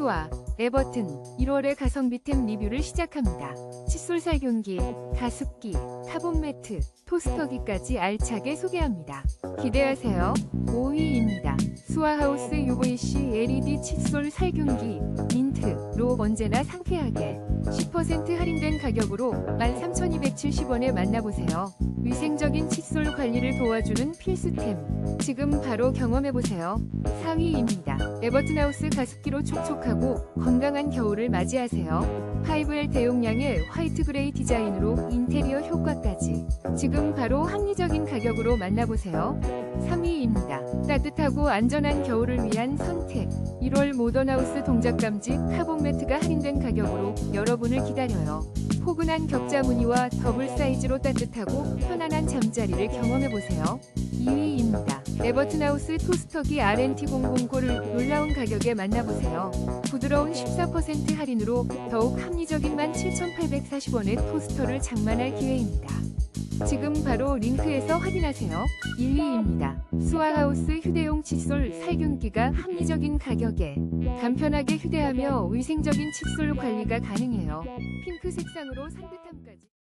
선수와 에버튼 1월에 가성비템 리뷰를 시작합니다. 칫솔 살균기, 가습기, 카본 매트, 토스터기까지 알차게 소개합니다. 기대하세요. 5위입니다. 수아하우스 UVC LED 칫솔 살균기 인 10%로 언제나 상쾌하게 10% 할인된 가격으로 13,270원에 만나보세요. 위생적인 칫솔 관리를 도와주는 필수템. 지금 바로 경험해보세요. 4위입니다. 에버튼하우스 가습기로 촉촉하고 건강한 겨울을 맞이하세요. 5L 대용량의 화이트 그레이 디자인으로 인테리어 효과까지. 지금 바로 합리적인 가격으로 만나보세요. 3위입니다. 따뜻하고 안전한 겨울을 위한 선택. 1월 모던하우스 동작감지 카본 매트가 할인된 가격으로 여러분을 기다려요. 포근한 격자 무늬와 더블 사이즈로 따뜻하고 편안한 잠자리를 경험해보세요. 2위입니다. 에버튼하우스 토스터기 RNT009를 놀라운 가격에 만나보세요. 부드러운 14% 할인으로 더욱 합리적인 17,840원의 토스터를 장만할 기회입니다. 지금 바로 링크에서 확인하세요. 1위입니다. 수아하우스 휴대용 칫솔 살균기가 합리적인 가격에 간편하게 휴대하며 위생적인 칫솔 관리가 가능해요. 핑크 색상으로 산뜻함까지.